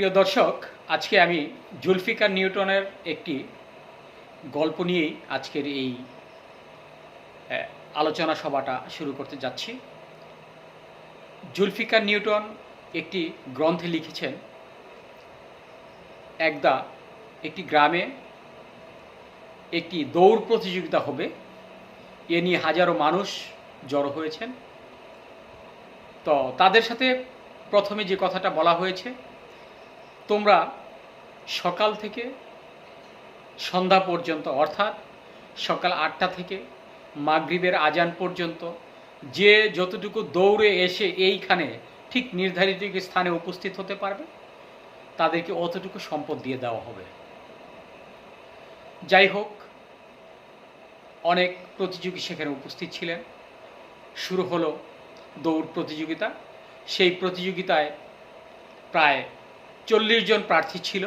প্রিয় দর্শক, আজকে আমি জুলফিকার নিউটনের একটি গল্প নিয়েই আজকের এই আলোচনা সভাটা শুরু করতে যাচ্ছি। জুলফিকার নিউটন একটি গ্রন্থে লিখেছেন, একদা একটি গ্রামে একটি দৌড় প্রতিযোগিতা হবে। এ নিয়ে হাজারো মানুষ জড়ো হয়েছেন। তো তাদের সাথে প্রথমে যে কথাটা বলা হয়েছে তোমরা সকাল থেকে সন্ধ্যা পর্যন্ত, অর্থাৎ সকাল আটটা থেকে মাগরিবের আজান পর্যন্ত, যে যতটুকু দৌড়ে এসে এইখানে ঠিক নির্ধারিত স্থানে উপস্থিত হতে পারবে, তাদেরকে অতটুকু সম্পদ দিয়ে দেওয়া হবে। যাই হোক, অনেক প্রতিযোগী সেখানে উপস্থিত ছিলেন। শুরু হলো দৌড় প্রতিযোগিতা। সেই প্রতিযোগিতায় প্রায় চল্লিশ জন প্রার্থী ছিল।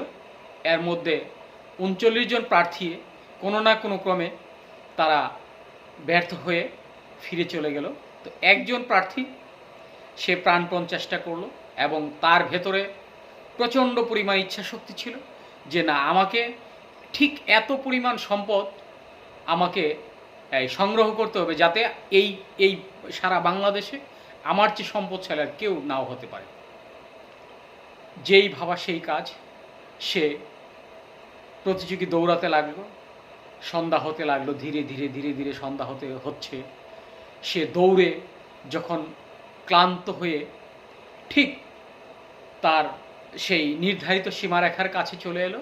এর মধ্যে উনচল্লিশ জন প্রার্থী কোনো না কোনো ক্রমে তারা ব্যর্থ হয়ে ফিরে চলে গেল। তো একজন প্রার্থী, সে প্রাণপণ চেষ্টা করল এবং তার ভেতরে প্রচণ্ড পরিমাণ ইচ্ছা শক্তি ছিল যে, না, আমাকে ঠিক এত পরিমাণ সম্পদ আমাকে সংগ্রহ করতে হবে যাতে এই এই সারা বাংলাদেশে আমার যে সম্পদ ছেলে কেউ নাও হতে পারে। যেই ভাবা সেই কাজ, সে প্রতিযোগী দৌড়াতে লাগল, সন্ধ্যা হতে লাগল, ধীরে ধীরে ধীরে ধীরে সন্ধ্যা হতে হচ্ছে। সে দৌড়ে যখন ক্লান্ত হয়ে ঠিক তার সেই নির্ধারিত সীমারেখার কাছে চলে এলো,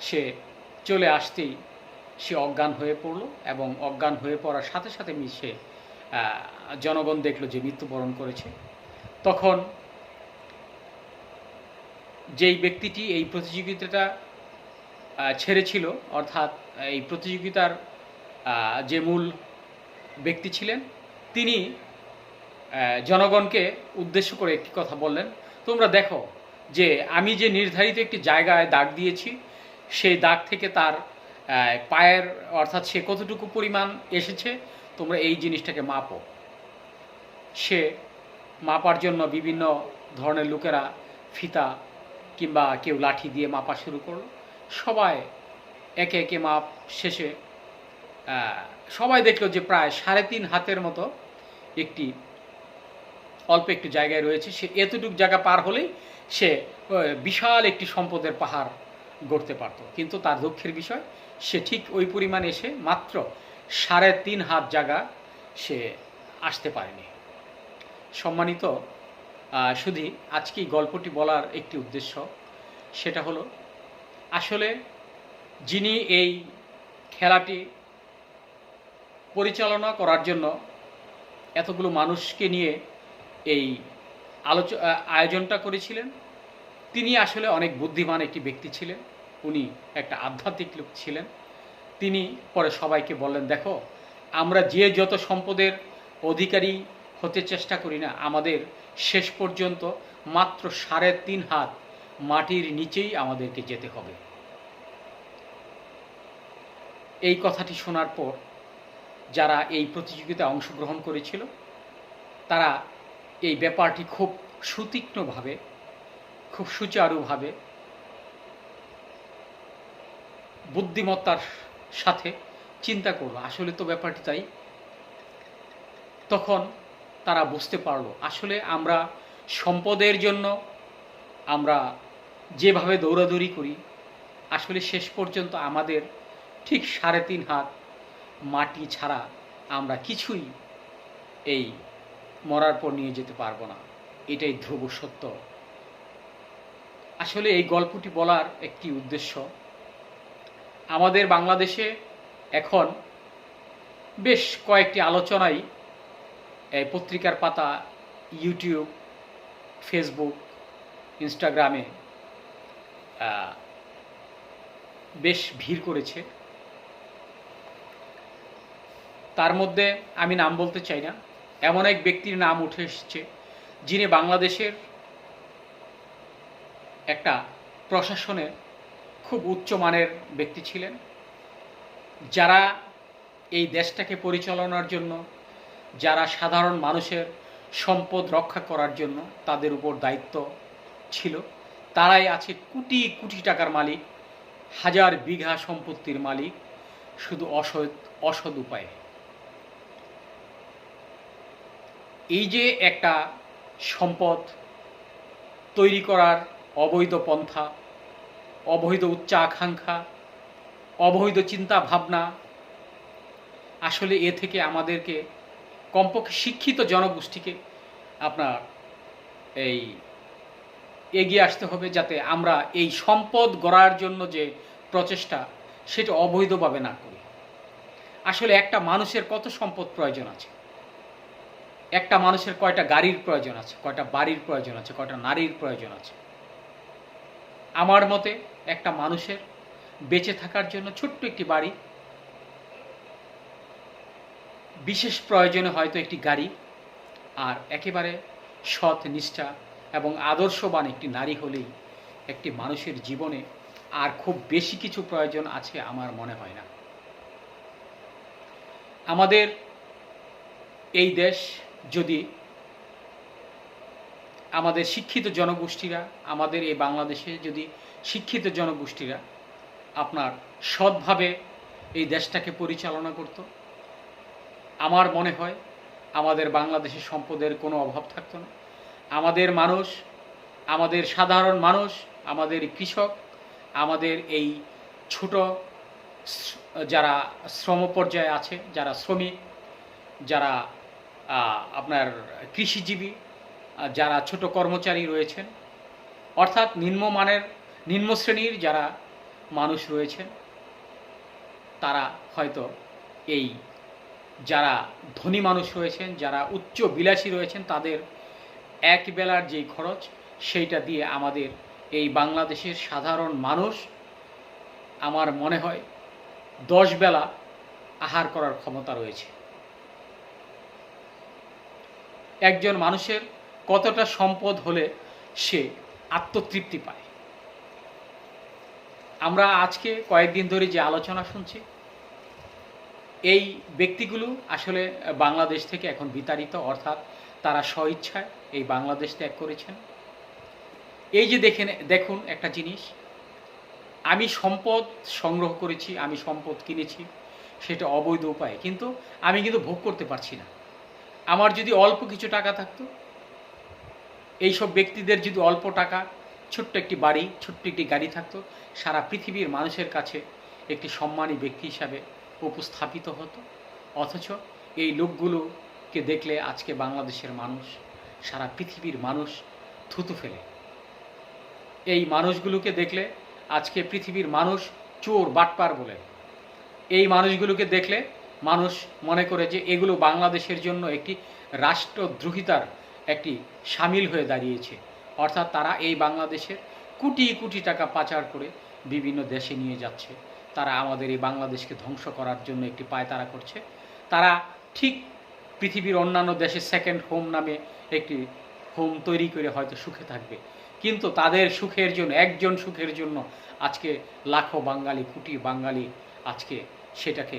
সে চলে আসতেই সে অজ্ঞান হয়ে পড়ল এবং অজ্ঞান হয়ে পড়ার সাথে সাথে মিশে জনগণ দেখল যে মৃত্যুবরণ করেছে। তখন যেই ব্যক্তিটি এই প্রতিযোগিতাটা ছেড়েছিল, অর্থাৎ এই প্রতিযোগিতার যে মূল ব্যক্তি ছিলেন, তিনি জনগণকে উদ্দেশ্য করে একটি কথা বললেন, তোমরা দেখো যে আমি যে নির্ধারিত একটি জায়গায় দাগ দিয়েছি, সেই দাগ থেকে তার পায়ের, অর্থাৎ সে কতটুকু পরিমাণ এসেছে, তোমরা এই জিনিসটাকে মাপো। সে মাপার জন্য বিভিন্ন ধরনের লোকেরা ফিতা কিংবা কেউ লাঠি দিয়ে মাপা শুরু করল। সবাই একে একে মাপ শেষে সবাই দেখল যে প্রায় সাড়ে তিন হাতের মতো একটি, অল্প একটু জায়গায় রয়েছে। সে এতটুকু জায়গা পার হলেই সে বিশাল একটি সম্পদের পাহাড় গড়তে পারত। কিন্তু তার দুঃখের বিষয়, সে ঠিক ওই পরিমাণ এসে মাত্র সাড়ে তিন হাত জায়গা সে আসতে পারেনি। সম্মানিত শুধু আজকে গল্পটি বলার একটি উদ্দেশ্য, সেটা হলো, আসলে যিনি এই খেলাটি পরিচালনা করার জন্য এতগুলো মানুষকে নিয়ে এই আলোচ আয়োজনটা করেছিলেন, তিনি আসলে অনেক বুদ্ধিমান একটি ব্যক্তি ছিলেন, উনি একটা আধ্যাত্মিক লোক ছিলেন। তিনি পরে সবাইকে বললেন, দেখো, আমরা যে যত সম্পদের অধিকারী হতে চেষ্টা করি না। আমাদের শেষ পর্যন্ত মাত্র সাড়ে তিন হাত মাটির নিচেই আমাদেরকে যেতে হবে। এই কথাটি শোনার পর যারা এই প্রতিযোগিতায় অংশগ্রহণ করেছিল, তারা এই ব্যাপারটি খুব সুতীক্ষ্ণভাবে, খুব সুচারুভাবে, বুদ্ধিমত্তার সাথে চিন্তা করল। আসলে তো ব্যাপারটি তাই। তখন তারা বুঝতে পারল। আসলে আমরা সম্পদের জন্য আমরা যেভাবে দৌড়াদৌড়ি করি, আসলে শেষ পর্যন্ত আমাদের ঠিক সাড়ে তিন হাত মাটি ছাড়া আমরা কিছুই এই মরার পর নিয়ে যেতে পারব না। এটাই ধ্রুব সত্য। আসলে এই গল্পটি বলার একটি উদ্দেশ্য, আমাদের বাংলাদেশে এখন বেশ কয়েকটি আলোচনাই পত্রিকার পাতা ইউটিউব, ফেসবুক, ইনস্টাগ্রামে বেশ ভিড় করেছে। তার মধ্যে আমি নাম বলতে চাই না। এমন এক ব্যক্তির নাম উঠে এসেছে, যিনি বাংলাদেশের একটা প্রশাসনের খুব উচ্চমানের ব্যক্তি ছিলেন, যারা এই দেশটাকে পরিচালনার জন্য যারা সাধারণ মানুষের সম্পদ রক্ষা করার জন্য তাদের উপর দায়িত্ব ছিল, তারাই আছে কোটি কোটি টাকার মালিক, হাজার বিঘা সম্পত্তির মালিক, শুধু অসৎ অসৎ উপায়ে। এই যে একটা সম্পদ তৈরি করার অবৈধ পন্থা, অবৈধ উচ্চাকাঙ্ক্ষা, অবৈধ চিন্তা ভাবনা আসলে এ থেকে আমাদেরকে কমপক্ষে শিক্ষিত জনগোষ্ঠীকে আপনার এই এগিয়ে আসতে হবে যাতে আমরা এই সম্পদ গড়ার জন্য যে প্রচেষ্টা, সেটা অবৈধভাবে না করি। আসলে একটা মানুষের কত সম্পদ প্রয়োজন আছে? একটা মানুষের কয়টা গাড়ির প্রয়োজন আছে, কয়টা বাড়ির প্রয়োজন আছে, কয়টা নারীর প্রয়োজন আছে? আমার মতে একটা মানুষের বেঁচে থাকার জন্য ছোট্ট একটি বাড়ি বিশেষ প্রয়োজনে হয়তো একটি গাড়ি আর একেবারে সৎ নিষ্ঠা এবং আদর্শবান একটি নারী হলেই একটি মানুষের জীবনে আর খুব বেশি কিছু প্রয়োজন আছে আমার মনে হয় না। আমাদের এই দেশ যদি আমাদের শিক্ষিত জনগোষ্ঠীরা, আমাদের এই বাংলাদেশে যদি শিক্ষিত জনগোষ্ঠীরা আপনার সৎভাবে এই দেশটাকে পরিচালনা করত আমার মনে হয় আমাদের বাংলাদেশের সম্পদের কোনো অভাব থাকতো না। আমাদের মানুষ, আমাদের সাধারণ মানুষ, আমাদের কৃষক, আমাদের এই ছোট যারা শ্রম পর্যায়ে আছে, যারা শ্রমিক, যারা আপনার কৃষিজীবী যারা ছোট কর্মচারী রয়েছেন, অর্থাৎ নিম্নমানের নিম্ন শ্রেণির যারা মানুষ রয়েছেন, তারা হয়তো এই যারা ধনী মানুষ রয়েছেন, যারা উচ্চ বিলাসী রয়েছেন, তাদের এক বেলার যেই খরচ, সেইটা দিয়ে আমাদের এই বাংলাদেশের সাধারণ মানুষ, আমার মনে হয় দশ বেলা আহার করার ক্ষমতা রয়েছে। একজন মানুষের কতটা সম্পদ হলে সে আত্মতৃপ্তি পায়? আমরা আজকে কয়েকদিন ধরে যে আলোচনা শুনছি এই ব্যক্তিগুলো আসলে বাংলাদেশ থেকে এখন বিতাড়িত, অর্থাৎ তারা স্বইচ্ছায় এই বাংলাদেশ ত্যাগ করেছেন। এই যে দেখেন, দেখুন একটা জিনিস, আমি সম্পদ সংগ্রহ করেছি, আমি সম্পদ কিনেছি, সেটা অবৈধ উপায়ে, কিন্তু আমি কিন্তু ভোগ করতে পারছি না। আমার যদি অল্প কিছু টাকা থাকতো, এইসব ব্যক্তিদের যদি অল্প টাকা, ছোট্ট একটি বাড়ি, ছোট্ট একটি গাড়ি থাকতো, সারা পৃথিবীর মানুষের কাছে একটি সম্মানী ব্যক্তি হিসাবে উপস্থাপিত হতো। অথচ এই লোকগুলোকে দেখলে আজকে বাংলাদেশের মানুষ, সারা পৃথিবীর মানুষ থুতু ফেলে। এই মানুষগুলোকে দেখলে আজকে পৃথিবীর মানুষ চোর, বাটপার বলে। এই মানুষগুলোকে দেখলে মানুষ মনে করে যে এগুলো বাংলাদেশের জন্য একটি রাষ্ট্রদ্রোহিতার একটি সামিল হয়ে দাঁড়িয়েছে। অর্থাৎ তারা এই বাংলাদেশের কোটি কোটি টাকা পাচার করে বিভিন্ন দেশে নিয়ে যাচ্ছে। তারা আমাদের এই বাংলাদেশকে ধ্বংস করার জন্য একটি পায়তারা করছে। তারা ঠিক পৃথিবীর অন্যান্য দেশে সেকেন্ড হোম নামে একটি হোম তৈরি করে হয়তো সুখে থাকবে। কিন্তু তাদের সুখের জন্য, একজন সুখের জন্য আজকে লাখো বাঙালি, কোটি বাঙালি আজকে সেটাকে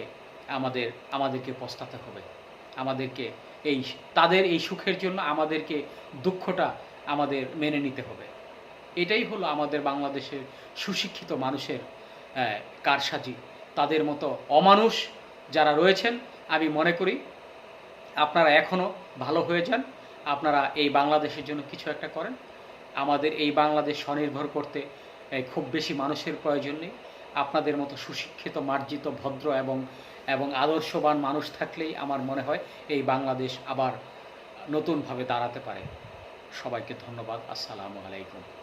আমাদের, আমাদেরকে পস্তাতে হবে। আমাদেরকে এই, তাদের এই সুখের জন্য আমাদেরকে দুঃখটা আমাদের মেনে নিতে হবে। এটাই হলো আমাদের বাংলাদেশের সুশিক্ষিত মানুষের কারসাজি। তাদের মতো অমানুষ যারা রয়েছেন, আমি মনে করি আপনারা এখনও ভালো হয়ে যান। আপনারা এই বাংলাদেশের জন্য কিছু একটা করেন। আমাদের এই বাংলাদেশ স্বনির্ভর করতে খুব বেশি মানুষের প্রয়োজন নেই। আপনাদের মতো সুশিক্ষিত, মার্জিত, ভদ্র এবং এবং আদর্শবান মানুষ থাকলেই আমার মনে হয় এই বাংলাদেশ আবার নতুনভাবে দাঁড়াতে পারে। সবাইকে ধন্যবাদ। আসসালামু আলাইকুম।